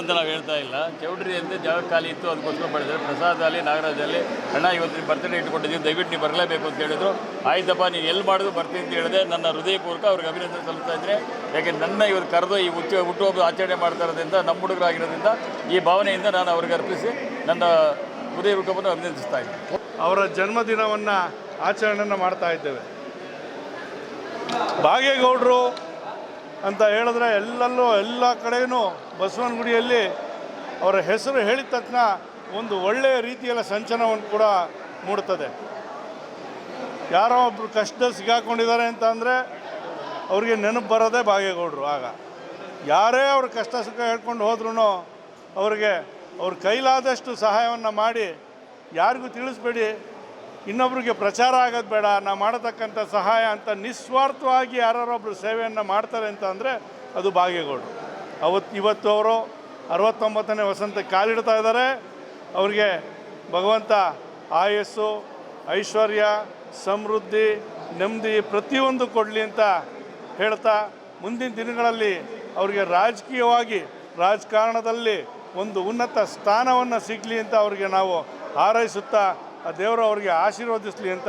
ಅಂತ ನಾವು ಹೇಳ್ತಾ ಇಲ್ಲ. ಚೌಡ್ರಿ ಅಂತ ಜಾಗ ಖಾಲಿ ಇತ್ತು ಅದಕ್ಕೋಸ್ಕರ ಮಾಡಿದ್ದಾರೆ. ಪ್ರಸಾದ್ ಅಲ್ಲಿ ನಾಗರಾಜಲ್ಲಿ ಅಣ್ಣ ಇವತ್ತು ಬರ್ತಡೇ ಇಟ್ಕೊಂಡಿದ್ದೀವಿ. ದಯವಿಟ್ಟು ನೀವು ಬರಲೇಬೇಕು ಅಂತ ಹೇಳಿದ್ರು. ಆಯ್ತಪ್ಪ ನೀನು ಎಲ್ಲಿ ಮಾಡಿದ್ರು ಬರ್ತೀನಿ ಅಂತ ಹೇಳಿದೆ. ನನ್ನ ಹೃದಯಪೂರ್ವಕ ಅವ್ರಿಗೆ ಅಭಿನಂದನೆ ಸಲ್ಲಿಸ್ತಾ ಇದ್ದರೆ ಯಾಕೆ ನನ್ನ ಇವರು ಕರೆದು ಈ ಹುಟ್ಟು, ಹುಟ್ಟುಹಬ್ಬ ಆಚರಣೆ ಮಾಡ್ತಾ ಇರೋದ್ರಿಂದ ನಮ್ಮ ಹುಡುಗರಾಗಿರೋದ್ರಿಂದ ಈ ಭಾವನೆಯಿಂದ ನಾನು ಅವ್ರಿಗೆ ಅರ್ಪಿಸಿ ನನ್ನ ಹೃದಯಪೂರ್ವಕವನ್ನು ಅಭಿನಂದಿಸ್ತಾ ಇದ್ದೀನಿ. ಅವರ ಜನ್ಮದಿನವನ್ನು ಆಚರಣೆಯನ್ನು ಮಾಡ್ತಾ ಇದ್ದೇವೆ. ಬಾಗೇಗೌಡರು ಅಂತ ಹೇಳಿದ್ರೆ ಎಲ್ಲಲ್ಲೂ, ಎಲ್ಲ ಕಡೆಯೂ ಬಸವನಗುಡಿಯಲ್ಲಿ ಅವರ ಹೆಸರು ಹೇಳಿದ ತಕ್ಷಣ ಒಂದು ಒಳ್ಳೆಯ ರೀತಿಯಲ್ಲಿ ಸಂಚಲನವನ್ನು ಕೂಡ ಮೂಡುತ್ತದೆ. ಯಾರೋ ಒಬ್ಬರು ಕಷ್ಟ ಸಿಗಾಕೊಂಡಿದ್ದಾರೆ ಅಂತ ಅಂದರೆ ಅವ್ರಿಗೆ ನೆನಪು ಬರೋದೇ ಬಾಗೇಗೌಡರು ಆಗ. ಯಾರೇ ಅವ್ರ ಕಷ್ಟ ಸುಖ ಹೇಳ್ಕೊಂಡು ಹೋದ್ರೂ ಅವ್ರಿಗೆ ಅವ್ರ ಕೈಲಾದಷ್ಟು ಸಹಾಯವನ್ನು ಮಾಡಿ ಯಾರಿಗೂ ತಿಳಿಸ್ಬೇಡಿ ಇನ್ನೊಬ್ರಿಗೆ ಪ್ರಚಾರ ಆಗೋದು ಬೇಡ, ನಾ ಮಾಡತಕ್ಕಂಥ ಸಹಾಯ ಅಂತ ನಿಸ್ವಾರ್ಥವಾಗಿ ಯಾರೊಬ್ಬರು ಸೇವೆಯನ್ನು ಮಾಡ್ತಾರೆ ಅಂತ ಅಂದರೆ ಅದು ಬಾಗೇಗೌಡರು. ಅವತ್ತು ಇವತ್ತು ಅವರು ಅರವತ್ತೊಂಬತ್ತನೇ ವಸಂತ ಕಾಲಿಡ್ತಾ ಇದ್ದಾರೆ. ಅವರಿಗೆ ಭಗವಂತ ಆಯಸ್ಸು, ಐಶ್ವರ್ಯ, ಸಮೃದ್ಧಿ, ನೆಮ್ಮದಿ ಪ್ರತಿಯೊಂದು ಕೊಡಲಿ ಅಂತ ಹೇಳ್ತಾ ಮುಂದಿನ ದಿನಗಳಲ್ಲಿ ಅವರಿಗೆ ರಾಜಕೀಯವಾಗಿ, ರಾಜಕಾರಣದಲ್ಲಿ ಒಂದು ಉನ್ನತ ಸ್ಥಾನವನ್ನು ಸಿಗಲಿ ಅಂತ ಅವರಿಗೆ ನಾವು ಹಾರೈಸುತ್ತಾ ಆ ದೇವರು ಅವರಿಗೆ ಆಶೀರ್ವದಿಸಲಿ ಅಂತ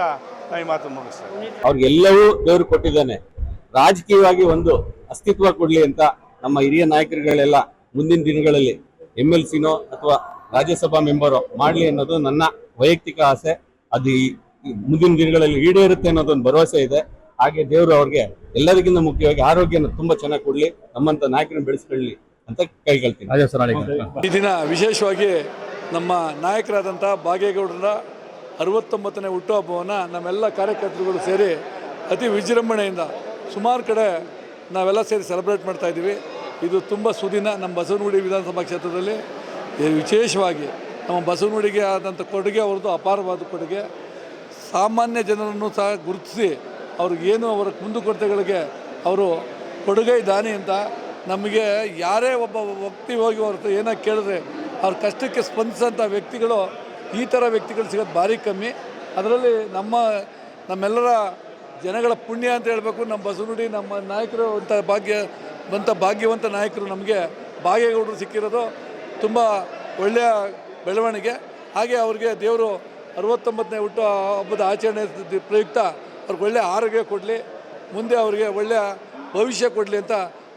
ನಾನು ಈ ಮಾತು ಮುಗಿಸ್ತೇನೆ. ಅವ್ರಿಗೆಲ್ಲವೂ ದೇವರು ಕೊಟ್ಟಿದ್ದಾನೆ. ರಾಜಕೀಯವಾಗಿ ಒಂದು ಅಸ್ತಿತ್ವ ಕೊಡ್ಲಿ ಅಂತ ನಮ್ಮ ಹಿರಿಯ ನಾಯಕರುಗಳೆಲ್ಲ ಮುಂದಿನ ದಿನಗಳಲ್ಲಿ ಎಂ ಎಲ್ ಸಿನೋ ಅಥವಾ ರಾಜ್ಯಸಭಾ ಮೆಂಬರು ಮಾಡ್ಲಿ ಅನ್ನೋದು ನನ್ನ ವೈಯಕ್ತಿಕ ಆಸೆ. ಅದು ಮುಂದಿನ ದಿನಗಳಲ್ಲಿ ಈಡೇರುತ್ತೆ ಅನ್ನೋದೊಂದು ಭರವಸೆ ಇದೆ. ಹಾಗೆ ದೇವರು ಅವ್ರಿಗೆ ಎಲ್ಲರಿಗಿಂತ ಮುಖ್ಯವಾಗಿ ಆರೋಗ್ಯನ ತುಂಬಾ ಚೆನ್ನಾಗಿ ಕೊಡ್ಲಿ ನಮ್ಮಂತ ನಾಯಕರನ್ನು ಬೆಳೆಸ್ಕೊಳ್ಳಿ ಅಂತ ಕೈಗೊಳ್ತೀನಿ. ಈ ದಿನ ವಿಶೇಷವಾಗಿ ನಮ್ಮ ನಾಯಕರಾದಂತಹ ಬಾಗೇಗೌಡರ ಅರವತ್ತೊಂಬತ್ತನೇ ಹುಟ್ಟುಹಬ್ಬವನ್ನು ನಮ್ಮೆಲ್ಲ ಕಾರ್ಯಕರ್ತರುಗಳು ಸೇರಿ ಅತಿ ವಿಜೃಂಭಣೆಯಿಂದ ಸುಮಾರು ಕಡೆ ನಾವೆಲ್ಲ ಸೇರಿ ಸೆಲೆಬ್ರೇಟ್ ಮಾಡ್ತಾ ಇದ್ದೀವಿ. ಇದು ತುಂಬ ಸುದಿನ ನಮ್ಮ ಬಸವನಗುಡಿ ವಿಧಾನಸಭಾ ಕ್ಷೇತ್ರದಲ್ಲಿ. ವಿಶೇಷವಾಗಿ ನಮ್ಮ ಬಸವನಗುಡಿಗೆ ಆದಂಥ ಕೊಡುಗೆ, ಅವ್ರದ್ದು ಅಪಾರವಾದ ಕೊಡುಗೆ. ಸಾಮಾನ್ಯ ಜನರನ್ನು ಸಹ ಗುರುತಿಸಿ ಅವ್ರಿಗೇನು ಅವರ ಕುಂದುಕೊರತೆಗಳಿಗೆ ಅವರು ಕೊಡುಗೆ ದಾನಿ ಅಂತ ನಮಗೆ ಯಾರೇ ಒಬ್ಬ ವ್ಯಕ್ತಿ ಹೋಗಿ ಅವ್ರ ಏನೋ ಕೇಳಿದ್ರೆ ಅವ್ರ ಕಷ್ಟಕ್ಕೆ ಸ್ಪಂದಿಸೋಂಥ ವ್ಯಕ್ತಿಗಳು ಈ ಥರ ವ್ಯಕ್ತಿಗಳು ಸಿಗೋದು ಭಾರಿ ಕಮ್ಮಿ. ಅದರಲ್ಲಿ ನಮ್ಮ, ನಮ್ಮೆಲ್ಲರ ಜನಗಳ ಪುಣ್ಯ ಅಂತ ಹೇಳಬೇಕು. ನಮ್ಮ ಬಸವನುಡಿ ನಮ್ಮ ನಾಯಕರು ಅಂತ ಭಾಗ್ಯ ಬಂಥ ಭಾಗ್ಯವಂತ ನಾಯಕರು ನಮಗೆ ಭಾಗ್ಯಗೌಡರು ಸಿಕ್ಕಿರೋದು ತುಂಬ ಒಳ್ಳೆಯ ಬೆಳವಣಿಗೆ. ಹಾಗೆ ಅವ್ರಿಗೆ ದೇವರು ಅರವತ್ತೊಂಬತ್ತನೇ ಹುಟ್ಟು ಹಬ್ಬದ ಆಚರಣೆ ಪ್ರಯುಕ್ತ ಅವ್ರಿಗೆ ಒಳ್ಳೆಯ ಆರೋಗ್ಯ ಕೊಡಲಿ. ಮುಂದೆ ಅವರಿಗೆ ಒಳ್ಳೆಯ ಭವಿಷ್ಯ ಕೊಡಲಿ ಅಂತ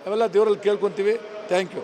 ಅವೆಲ್ಲ ದೇವರಲ್ಲಿ ಕೇಳ್ಕೊತೀವಿ. Thank you.